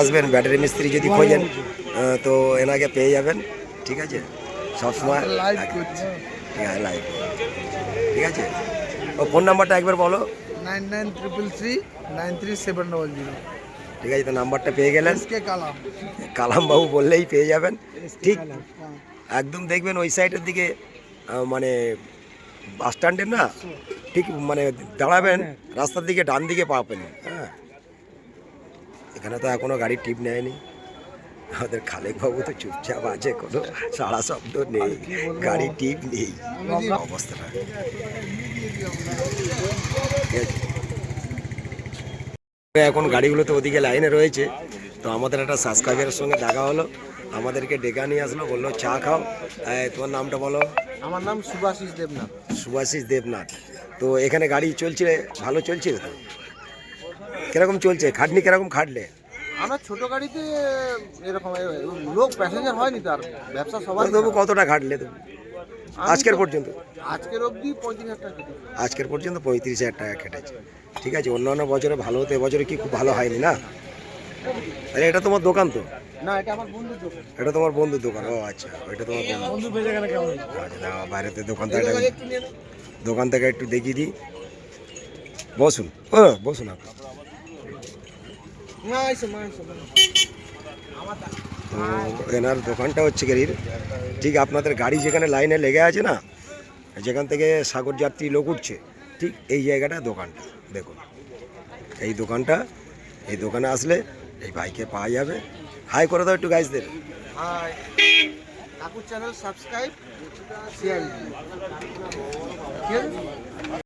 আসবেন ব্যাটারি মিস্ত্রি যদি খোঁজেন তো এনাকে পেয়ে যাবেন ঠিক আছে? সবসময় ঠিক আছে লাইভ ঠিক আছে? ও ফোন নাম্বারটা একবার বলো। Nine nine triple three nine three seven double zero. ঠিক আছে তো নাম্বারটা পেয়ে গেলেন। কালাম কালাম। বাবু বললেই পেয়ে যাবেন। ঠিক একদম দেখবেন ওই সাইডের দিকে মানে বাস স্ট্যান্ডের না? ঠিক মানে দাঁড়াবেন রাস্তার দিকে ডান দিকে পাবেন হ্যাঁ এখানে তো এখনও গাড়ির টিপ নেয়নি। আমাদের খালেক বাবু তো চুপচাপ আছে কোনো সারা শব্দ নেই গাড়ি টিপ নেই অবস্থাটা এখন গাড়িগুলো তো ওদিকে লাইনে রয়েছে তো আমাদের একটা সাবস্ক্রাইবারের সঙ্গে দেখা হলো আমাদেরকে ডেকে নিয়ে আসলো বলল চা খাও। তোমার নামটা বলো? আমার নাম সুভাষিস দেবনাথ। সুভাষিস দেবনাথ। তো এখানে গাড়ি চলছে ভালো চলছে? তো কীরকম চলছে? খাটনি কীরকম খাটলে? আমরা ছোট গাড়িতে এরকম লোক প্যাসেঞ্জার হয়নি তার ব্যবসা সবার তবু কতটা খাটলে তুমি? আজকের পর্যন্ত? আজকের অবধি পঁয়ত্রিশ হাজার টাকা আজকের পর্যন্ত পঁয়ত্রিশ হাজার টাকা কেটেছে। ঠিক আছে অন্যান্য বছরে ভালো হতো এবছরে কি খুব ভালো হয়নি না? আরে এটা তোমার দোকান তো? না এটা আমার বন্ধুর দোকান। এটা তোমার বন্ধুর দোকান ও আচ্ছা ওইটা তোমার বন্ধু। বন্ধু ভেজে গেলে কেমন? আচ্ছা বাইরেতে দোকান থেকে দোকান থেকে একটু দেখিয়ে দিই। বসুন ও বসুন আপনি। তো এনার দোকানটা হচ্ছে গাড়ির ঠিক আপনাদের গাড়ি যেখানে লাইনে লেগে আছে না যেখান থেকে সাগর যাত্রী লোক উঠছে ঠিক এই জায়গাটা দোকানটা দেখুন। এই দোকানটা এই দোকানে আসলে এই বাইকে পাওয়া যাবে। হাই করে দাও একটু গাইজদের হাই। কাকুর চ্যানেল সাবস্ক্রাইব শেয়ার ঠিক আছে